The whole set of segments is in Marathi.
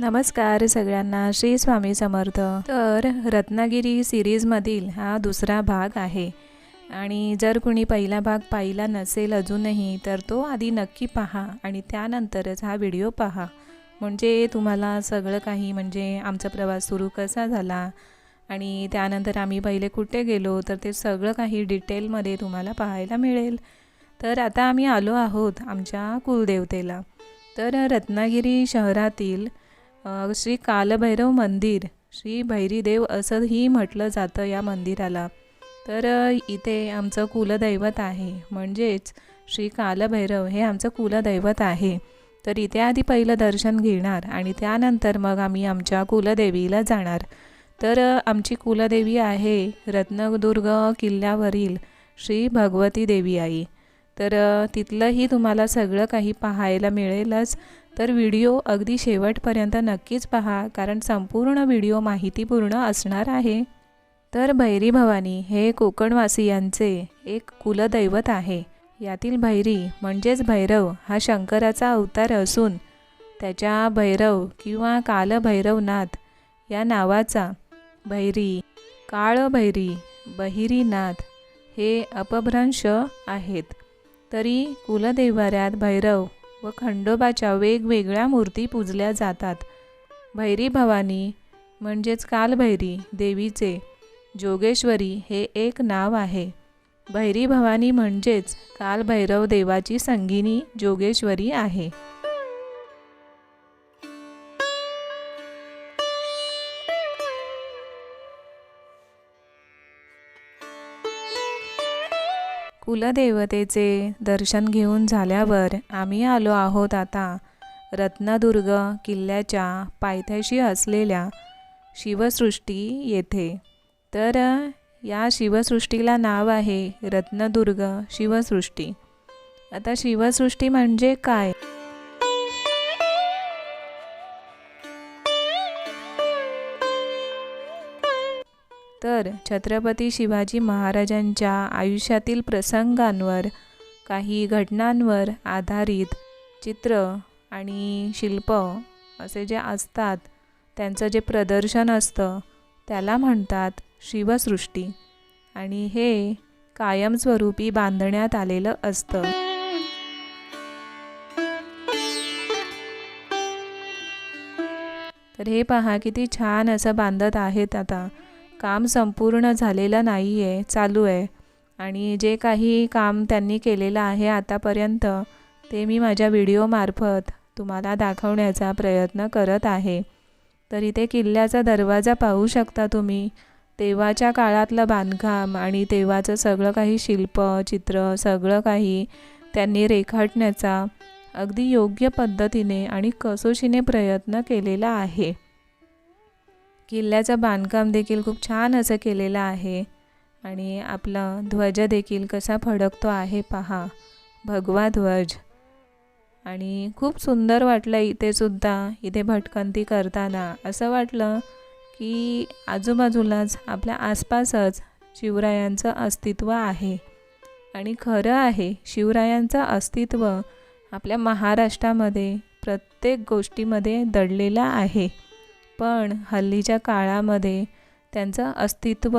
नमस्कार सगळ्यांना श्री स्वामी समर्थ. तर रत्नागिरी सिरीजमधील हा दुसरा भाग आहे. आणि जर कुणी पहिला भाग पाहिला नसेल अजूनही तर तो आधी नक्की पहा आणि त्यानंतरच हा व्हिडिओ पहा. म्हणजे तुम्हाला सगळं काही म्हणजे आमचा प्रवास सुरू कसा झाला आणि त्यानंतर आम्ही पहिले कुठे गेलो तर ते सगळं काही डिटेलमध्ये तुम्हाला पाहायला मिळेल. तर आता आम्ही आलो आहोत आमच्या कुलदेवतेला. तर रत्नागिरी शहरातील श्री कालभैरव मंदिर श्री भैरीदेव असंही म्हटलं जातं या मंदिराला. तर इथे आमचं कुलदैवत आहे. म्हणजेच श्री कालभैरव हे आमचं कुलदैवत आहे. तर इथे आधी पहिलं दर्शन घेणार आणि त्यानंतर मग आम्ही आमच्या कुलदेवीला जाणार. तर आमची कुलदेवी आहे रत्नदुर्ग किल्ल्यावरील श्री भगवती देवी आई. तर तिथलंही तुम्हाला सगळं काही पाहायला मिळेलच. तर व्हिडिओ अगदी शेवटपर्यंत नक्कीच पहा कारण संपूर्ण व्हिडिओ माहितीपूर्ण असणार आहे. तर भैरी भवानी हे कोकणवासियांचे एक कुलदैवत आहे. यातील भैरी म्हणजेच भैरव हा शंकराचा अवतार असून त्याच्या भैरव किंवा कालभैरवनाथ या नावाचा भैरी काळभैरी बहिरीनाथ हे अपभ्रंश आहेत. तरी कुलदेवाऱ्यात भैरव व खंडोबाच्या वेगवेगळ्या मूर्ती पूजल्या जातात. भैरी भवानी म्हणजेच कालभैरी देवीचे जोगेश्वरी हे एक नाव आहे. भैरी भवानी म्हणजेच कालभैरव देवाची संगिनी जोगेश्वरी आहे. कुलदेवतेचे दर्शन घेऊन झाल्यावर आम्ही आलो आहोत आता. रत्नदुर्ग किल्ल्याच्या पायथ्याशी असलेल्या शिवसृष्टी येथे. तर या शिवसृष्टीला नाव आहे रत्नदुर्ग शिवसृष्टी. आता शिवसृष्टी म्हणजे काय? तर छत्रपती शिवाजी महाराजांच्या आयुष्यातील प्रसंगांवर काही घटनांवर आधारित चित्र आणि शिल्प असे जे असतात त्यांचं जे प्रदर्शन असतं त्याला म्हणतात शिवसृष्टी. आणि हे कायमस्वरूपी बांधण्यात आलेलं असतं. तर हे पहा किती छान असं बांधत आहेत आता. काम संपूर्ण झालेलं नाही आहे चालू आहे. आणि जे काही काम त्यांनी केलेलं आहे आतापर्यंत ते मी माझ्या व्हिडिओमार्फत तुम्हाला दाखवण्याचा प्रयत्न करत आहे. तर इथे किल्ल्याचा दरवाजा पाहू शकता तुम्ही. तेव्हाच्या काळातलं बांधकाम आणि तेव्हाचं सगळं काही शिल्प चित्र सगळं काही त्यांनी रेखाटण्याचा अगदी योग्य पद्धतीने आणि कसोशीने प्रयत्न केलेला आहे. किल्ल्याचं बांधकाम देखील खूप छान असं केलेलं आहे. आणि आपला ध्वज देखील कसा फडकतो आहे पहा. भगवा ध्वज. आणि खूप सुंदर वाटलं इथे सुद्धा इथे भटकंती करताना. असं वाटलं की आजूबाजूलाच आपल्या आसपासच शिवरायांचं अस्तित्व आहे. आणि खरं आहे शिवरायांचं अस्तित्व आपल्या महाराष्ट्रामध्ये प्रत्येक गोष्टीमध्ये दडलेलं आहे. पण हल्लीच्या काळामध्ये त्यांचं अस्तित्व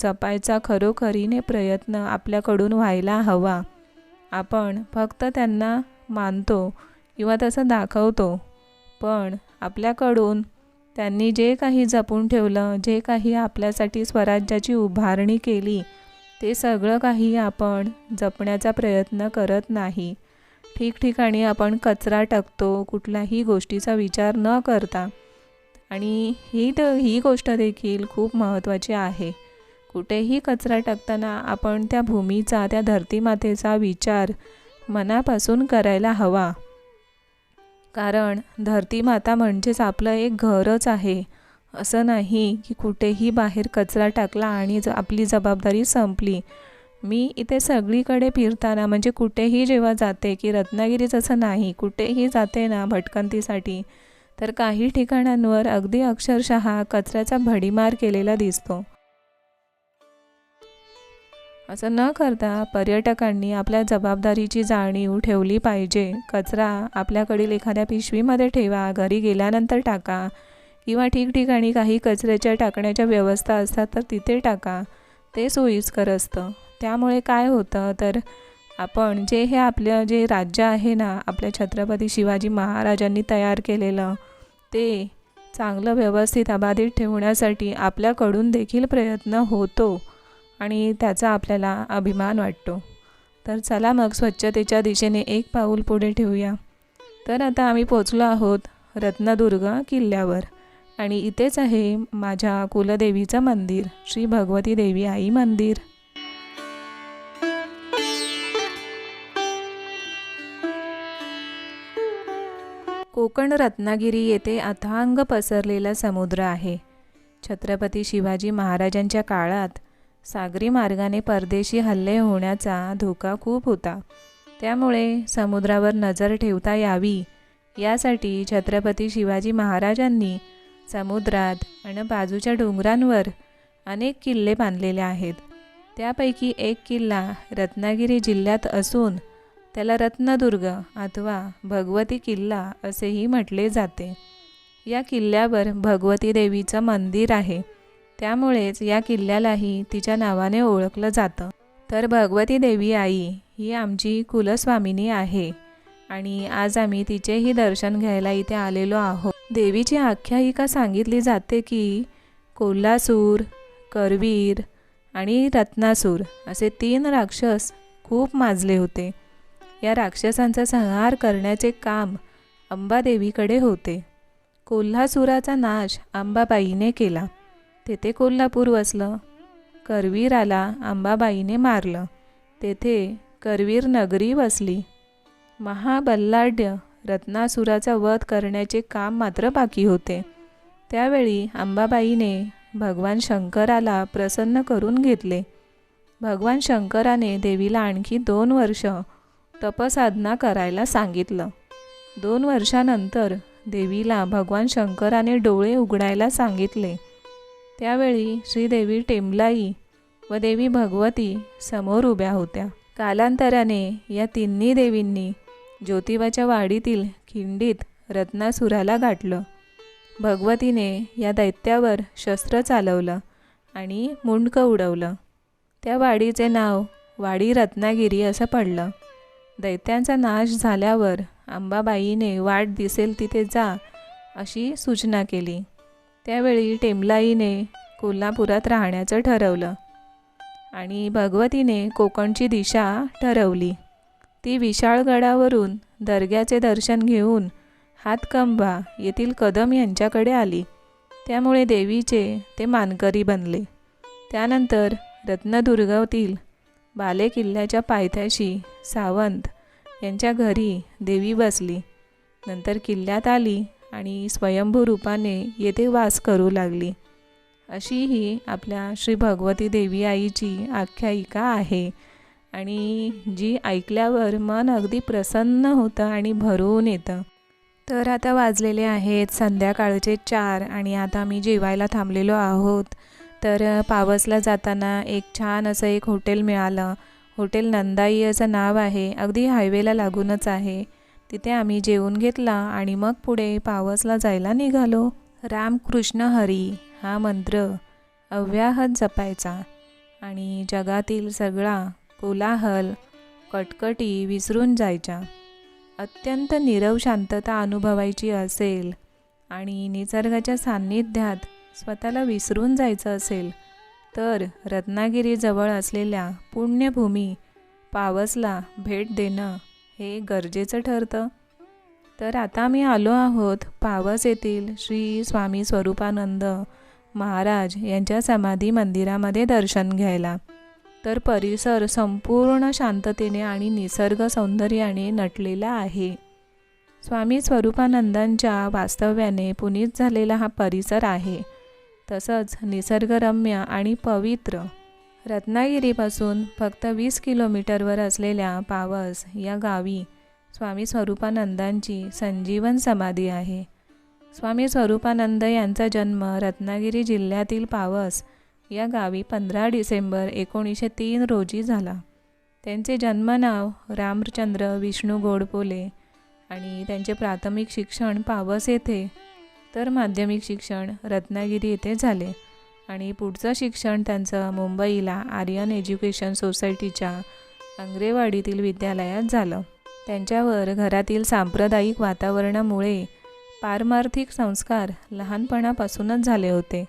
जपायचा खरोखरीने प्रयत्न आपल्याकडून व्हायला हवा. आपण फक्त त्यांना मानतो किंवा तसं दाखवतो पण आपल्याकडून त्यांनी जे काही जपून ठेवलं जे काही आपल्यासाठी स्वराज्याची उभारणी केली ते सगळं काही आपण जपण्याचा प्रयत्न करत नाही. ठिकठिकाणी आपण कचरा टाकतो कुठल्याही गोष्टीचा विचार न करता. आणि ही तर ही गोष्ट देखील खूप महत्त्वाची आहे. कुठेही कचरा टाकताना आपण त्या भूमीचा त्या धरतीमातेचा विचार मनापासून करायला हवा. कारण धरतीमाता म्हणजेच आपलं एक घरच आहे. असं नाही की कुठेही बाहेर कचरा टाकला आणि ज आपली जबाबदारी संपली. मी इथे सगळीकडे फिरताना म्हणजे कुठेही जेव्हा जाते की रत्नागिरीच असं नाही कुठेही जाते ना भटकंतीसाठी तर काही ठिकाणांवर अगदी अक्षरशः कचऱ्याचा भडीमार केलेला दिसतो. असं न करता पर्यटकांनी आपल्या जबाबदारीची जाणीव ठेवली पाहिजे. कचरा आपल्याकडील एखाद्या पिशवीमध्ये ठेवा घरी गेल्यानंतर टाका किंवा ठिकठिकाणी काही कचऱ्याच्या टाकण्याच्या व्यवस्था असतात तर तिथे टाका. ते सोयीस्कर असतं. त्यामुळे काय होतं तर आपण जे हे आपलं जे राज्य आहे ना आपल्या छत्रपती शिवाजी महाराजांनी तयार केलेलं ते चांगलं व्यवस्थित अबाधित ठेवण्यासाठी आपल्याकडून देखील प्रयत्न होतो आणि त्याचा आपल्याला अभिमान वाटतो. तर चला मग स्वच्छतेच्या दिशेने एक पाऊल पुढे ठेवूया. तर आता आम्ही पोचलो आहोत रत्नदुर्ग किल्ल्यावर आणि इथेच आहे माझ्या कुलदेवीचं मंदिर श्री भगवती देवी आई मंदिर. कोकण रत्नागिरी येथे अथांग पसरलेला समुद्र आहे. छत्रपती शिवाजी महाराजांच्या काळात सागरी मार्गाने परदेशी हल्ले होण्याचा धोका खूप होता. त्यामुळे समुद्रावर नजर ठेवता यावी यासाठी छत्रपती शिवाजी महाराजांनी समुद्रात आणि बाजूच्या डोंगरांवर अनेक किल्ले बांधलेले आहेत. त्यापैकी एक किल्ला रत्नागिरी जिल्ह्यात असून त्याला रत्नदुर्ग अथवा भगवती किल्ला असेही म्हटले जाते. या किल्ल्यावर भगवती देवीचं मंदिर आहे. त्यामुळेच या किल्ल्यालाही तिच्या नावाने ओळखलं जातं. तर भगवती देवी आई ही आमची कुलस्वामिनी आहे आणि आज आम्ही तिचेही दर्शन घ्यायला इथे आलेलो आहोत. देवीची आख्यायिका सांगितली जाते की कोल्हासूर करवीर आणि रत्नासूर असे तीन राक्षस खूप माजले होते. या राक्षसांचा संहार करण्याचे काम अंबादेवीकडे होते. कोल्हासुराचा नाश अंबाबाईने केला. तेथे कोल्हापूर वसलं. करवीराला अंबाबाईने मारलं. तेथे करवीर नगरी वसली. महाबल्लाढ्य रत्नासुराचा वध करण्याचे काम मात्र बाकी होते. त्यावेळी अंबाबाईने भगवान शंकराला प्रसन्न करून घेतले. भगवान शंकराने देवीला आणखी दोन वर्ष तपसाधना करायला सांगितलं. दोन वर्षानंतर देवीला भगवान शंकराने डोळे उघडायला सांगितले. त्यावेळी श्रीदेवी टेंबलाई व देवी भगवती समोर उभ्या होत्या. कालांतराने या तिन्ही देवींनी ज्योतिबाच्या वाडीतील खिंडीत रत्नासुराला गाठलं. भगवतीने या दैत्यावर शस्त्र चालवलं आणि मुंडकं उडवलं. त्या वाडीचे नाव वाडी रत्नागिरी असं पडलं. दैत्यांचा नाश झाल्यावर अंबाबाईने वाट दिसेल तिथे जा अशी सूचना केली. त्यावेळी टेमलाईने कोल्हापुरात राहण्याचं ठरवलं आणि भगवतीने कोकणची दिशा ठरवली. ती विशाळगडावरून दर्ग्याचे दर्शन घेऊन हातकंबा येथील कदम यांच्याकडे आली. त्यामुळे देवीचे ते मानकरी बनले. त्यानंतर रत्नदुर्गातील बाले किल्ल्याच्या पायथ्याशी सावंत यांच्या घरी देवी बसली. नंतर किल्ल्यात आली आणि स्वयंभू रूपाने येथे वास करू लागली. अशी ही आपल्या श्री भगवती देवी आईची आख्यायिका आहे आणि जी ऐकल्यावर मन अगदी प्रसन्न होतं आणि भरून येतं. तर आता वाजलेले आहेत संध्याकाळचे चार आणि आता मी जेवायला थांबलेलो आहोत. तर पावसला जाताना एक छान असं एक हॉटेल मिळालं. हॉटेल नंदाई असं नाव आहे. अगदी हायवेला लागूनच आहे. तिथे आम्ही जेवून घेतला आणि मग पुढे पावसला जायला निघालो. रामकृष्ण हरी हा मंत्र अव्याहत जपायचा आणि जगातील सगळा कोलाहल कटकटी विसरून जायच्या अत्यंत निरव शांतता अनुभवायची असेल आणि निसर्गाच्या सान्निध्यात स्वतःला विसरून जायचं असेल तर रत्नागिरीजवळ असलेल्या पुण्यभूमी पावसला भेट देणं हे गरजेचं ठरतं. तर आता मी आलो आहोत पावस येथील श्री स्वामी स्वरूपानंद महाराज यांच्या समाधी मंदिरामध्ये दर्शन घ्यायला. तर परिसर संपूर्ण शांततेने आणि निसर्ग सौंदर्याने नटलेला आहे. स्वामी स्वरूपानंदांच्या वास्तव्याने पुनीत झालेला हा परिसर आहे. तसंच निसर्गरम्य आणि पवित्र. रत्नागिरीपासून फक्त वीस किलोमीटरवर असलेल्या पावस या गावी स्वामी स्वरूपानंदांची संजीवन समाधी आहे. स्वामी स्वरूपानंद यांचा जन्म रत्नागिरी जिल्ह्यातील पावस या गावी पंधरा डिसेंबर एकोणीसशे तीन रोजी झाला. त्यांचे जन्मनाव रामचंद्र विष्णू गोडपोले आणि त्यांचे प्राथमिक शिक्षण पावस येथे तर माध्यमिक शिक्षण रत्नागिरी येथे झाले. आणि पुढचं शिक्षण त्यांचं मुंबईला आर्यन एज्युकेशन सोसायटीच्या अंग्रेवाडीतील विद्यालयात झालं. त्यांच्यावर घरातील सांप्रदायिक वातावरणामुळे पारमार्थिक संस्कार लहानपणापासूनच झाले होते.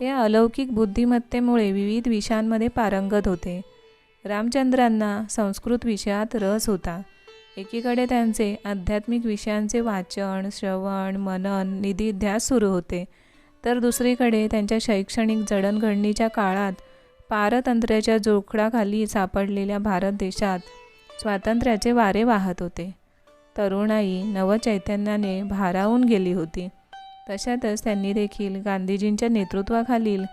ते अलौकिक बुद्धिमत्तेमुळे विविध विषयांमध्ये पारंगत होते. रामचंद्रांना संस्कृत विषयात रस होता. एकीकडे त्यांचे आध्यात्मिक विषयांचे वाचन श्रवण मनन निधीध्यास सुरू होते. तर दुसरीकडे त्यांच्या शैक्षणिक जडणघडणीच्या काळात पारतंत्र्याच्या जोखडाखाली सापडलेल्या भारत देशात स्वातंत्र्याचे वारे वाहत होते. तरुणाई नवचैतन्याने भारावून गेली होती. तशातच त्यांनी देखील गांधीजींच्या नेतृत्वाखालील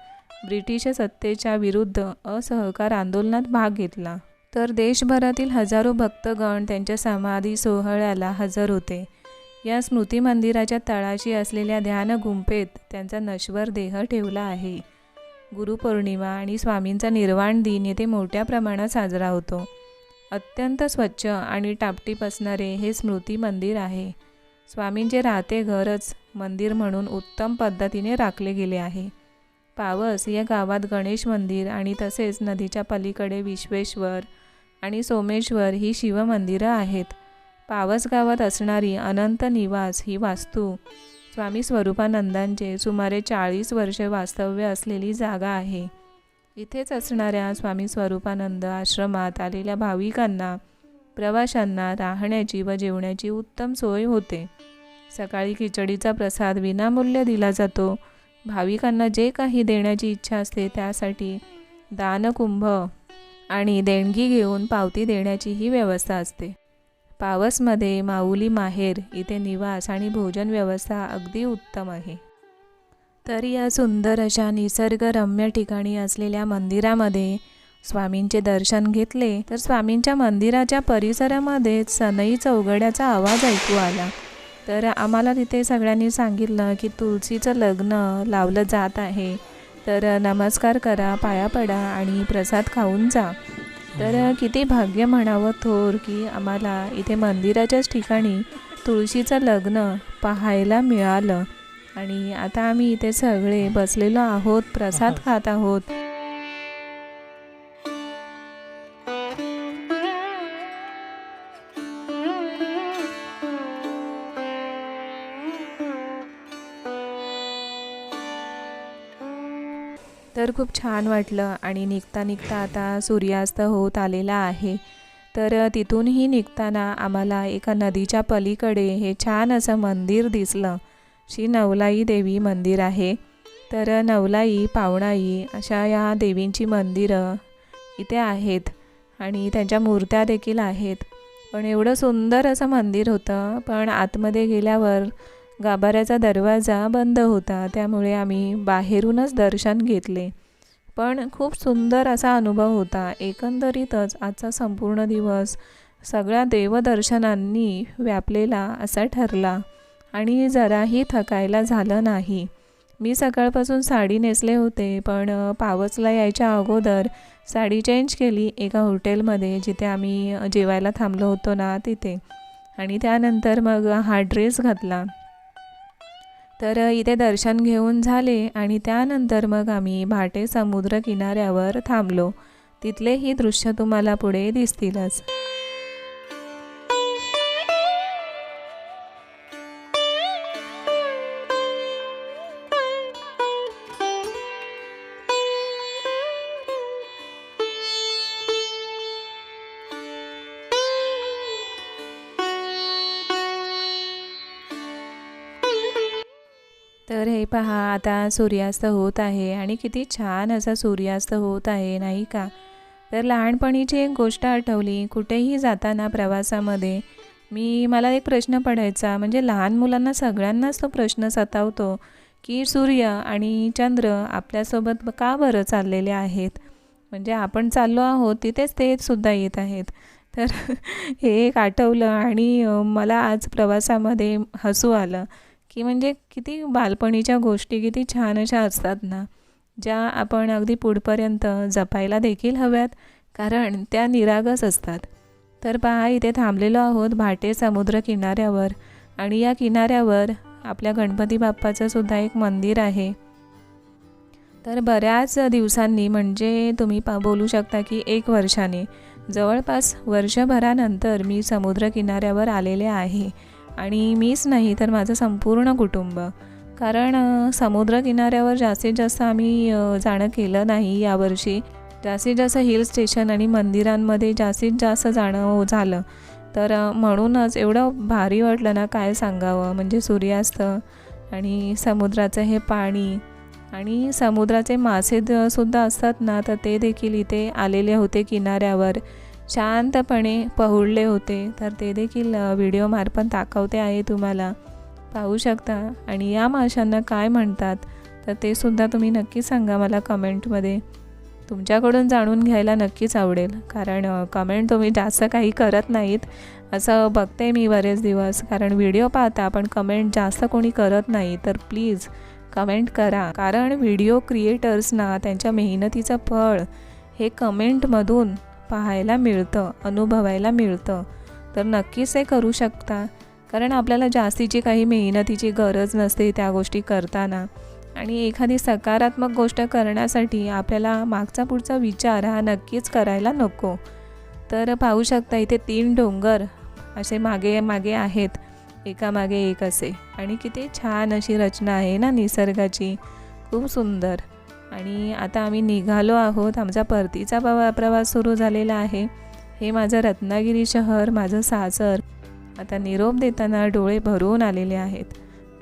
ब्रिटिश सत्तेच्या विरुद्ध असहकार आंदोलनात भाग घेतला. तर देशभरातील हजारो भक्तगण त्यांच्या समाधी सोहळ्याला हजर होते. या स्मृती मंदिराच्या तळाशी असलेल्या ध्यान गुंफेत त्यांचा नश्वर देह ठेवला आहे. गुरुपौर्णिमा आणि स्वामींचा निर्वाण दिन येथे मोठ्या प्रमाणात साजरा होतो. अत्यंत स्वच्छ आणि टापटीप असणारे हे स्मृती मंदिर आहे. स्वामींचे राहते घरच मंदिर म्हणून उत्तम पद्धतीने राखले गेले आहे. पावस या गावात गणेश मंदिर आणि तसेच नदीच्या पलीकडे विश्वेश्वर आणि सोमेश्वर ही शिवमंदिरं आहेत. पावस गावात असणारी अनंत निवास ही वास्तू. स्वामी स्वरूपानंदांचे सुमारे चाळीस वर्षे वास्तव्य असलेली जागा आहे. इथेच असणाऱ्या स्वामी स्वरूपानंद आश्रमात आलेल्या भाविकांना प्रवाशांना राहण्याची व जेवण्याची उत्तम सोय होते. सकाळी खिचडीचा प्रसाद विनामूल्य दिला जातो. भाविकांना जे काही देण्याची इच्छा असते त्यासाठी दानकुंभ आणि देणगी घेऊन पावती देण्याची ही व्यवस्था असते. पावसमध्ये माऊली माहेर इथे निवास आणि भोजन व्यवस्था अगदी उत्तम आहे. तर या सुंदर अशा निसर्गरम्य ठिकाणी असलेल्या मंदिरामध्ये स्वामींचे दर्शन घेतले तर स्वामींच्या मंदिराच्या परिसरामध्येच सनई चौघड्याचा आवाज ऐकू आला. तर आम्हाला तिथे सगळ्यांनी सांगितलं की तुळशीचं लग्न लावलं जात आहे. तर नमस्कार करा पाया पडा आणि प्रसाद खाऊन जा. तर किती भाग्य म्हणावं थोर की आम्हाला इथे मंदिराच्याच ठिकाणी तुळशीचं लग्न पाहायला मिळालं. आणि आता आम्ही इथे सगळे बसलेलो आहोत प्रसाद खात आहोत. तर खूप छान वाटलं आणि निघता निघता आता सूर्यास्त होत आलेला आहे. तर तिथूनही निघताना आम्हाला एका नदीच्या पलीकडे हे छान असं मंदिर दिसलं. श्री नवलाई देवी मंदिर आहे. तर नवलाई पावणाई अशा या देवींची मंदिरं इथे आहेत आणि त्यांच्या मूर्त्या देखील आहेत. पण एवढं सुंदर असं मंदिर होतं पण आतमध्ये गेल्यावर गाभाऱ्याचा दरवाजा बंद होता. त्यामुळे आम्ही बाहेरूनच दर्शन घेतले. पण खूप सुंदर असा अनुभव होता. एकंदरीतच आजचा संपूर्ण दिवस सगळ्या देवदर्शनांनी व्यापलेला असा ठरला. आणि जराही थकायला झालं नाही. मी सकाळपासून साडी नेसले होते पण पावसला यायच्या अगोदर साडी चेंज केली एका हॉटेलमध्ये जिथे आम्ही जेवायला थांबलो होतो ना तिथे. आणि त्यानंतर मग हा ड्रेस घातला. तर इथे दर्शन घेऊन झाले आणि त्यानंतर मग आम्ही भाटे समुद्र किनाऱ्यावर थांबलो. तिथलेही दृश्य तुम्हाला पुढे दिसतीलच. पहा आता सूर्यास्त होत आहे आणि किती छान असा सूर्यास्त होत आहे नाही का? तर लहानपणीची एक गोष्ट आठवली कुठेही जाताना प्रवासामध्ये मी मला एक प्रश्न पडायचा म्हणजे लहान मुलांना सगळ्यांनाच तो प्रश्न सतावतो की सूर्य आणि चंद्र आपल्यासोबत का बरं चाललेले आहेत? म्हणजे आपण चाललो आहोत तिथेच ते सुद्धा येत आहेत. तर हे एक आठवलं आणि मला आज प्रवासामध्ये हसू आलं. की म्हणजे किती बालपणीच्या गोष्टी किती छान अशा असतात ना ज्या आपण अगदी पुढपर्यंत जपायला देखील हव्यात कारण त्या निरागस असतात. तर पहा इथे थांबलेलो आहोत भाटे समुद्र किनाऱ्यावर आणि या किनाऱ्यावर आपल्या गणपती बाप्पाचं सुद्धा एक मंदिर आहे. तर बऱ्याच दिवसांनी म्हणजे तुम्ही पा बोलू शकता की एक वर्षाने जवळपास वर्षभरानंतर मी समुद्र किनाऱ्यावर आलेले आहे. आणि मीच नाही तर माझं संपूर्ण कुटुंब. कारण समुद्रकिनाऱ्यावर जास्तीत जास्त आम्ही जाणं केलं नाही यावर्षी. जास्तीत जास्त हिल स्टेशन आणि मंदिरांमध्ये जास्तीत जास्त जाणं हो, झालं. तर म्हणूनच एवढं भारी वाटलं ना काय सांगावं म्हणजे सूर्यास्त आणि समुद्राचं हे पाणी. आणि समुद्राचे मासे सुद्धा असतात ना तर ते देखील इथे आलेले होते किनाऱ्यावर. शांतपणे पहुडले होते. तर ते देखील व्हिडिओमार्फत दाखवते आहे तुम्हाला. पाहू शकता. आणि या माशांना काय म्हणतात? तर ते सुद्धा तुम्ही नक्की सांगा मला कमेंटमध्ये. तुमच्याकडून जाणून घ्यायला नक्कीच आवडेल. कारण कमेंट तुम्ही जास्त काही करत नाहीत. असं बघते मी बरेच दिवस. कारण व्हिडिओ पाहता पण कमेंट जास्त कोणी करत नाही. तर प्लीज कमेंट करा. कारण व्हिडिओ क्रिएटर्सना त्यांच्या मेहनतीचं फळ हे कमेंटमधून पाहायला मिळतं अनुभवायला मिळतं. तर नक्कीच हे करू शकता. कारण आपल्याला जास्तीची काही मेहनतीची गरज नसते त्या गोष्टी करताना. आणि एखादी सकारात्मक गोष्ट करण्यासाठी आपल्याला मागचा पुढचा विचार हा नक्कीच करायला नको. तर पाहू शकता इथे तीन डोंगर असे मागे मागे आहेत. एकामागे एक असे. आणि किती छान अशी रचना आहे ना निसर्गाची. खूप सुंदर. आणि आता आम्ही निघालो आहोत. आमचा परतीचा प्रवा प्रवास सुरू झालेला आहे. हे माझं रत्नागिरी शहर माझं सासर. आता निरोप देताना डोळे भरून आलेले आहेत.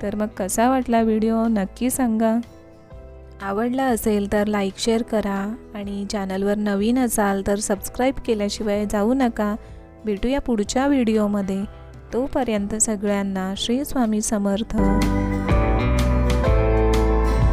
तर मग कसा वाटला व्हिडिओ? नक्की सांगा. आवडला असेल तर लाईक शेअर करा आणि चॅनलवर नवीन असाल तर सबस्क्राईब केल्याशिवाय जाऊ नका. भेटूया पुढच्या व्हिडिओमध्ये. तोपर्यंत सगळ्यांना श्री स्वामी समर्थ.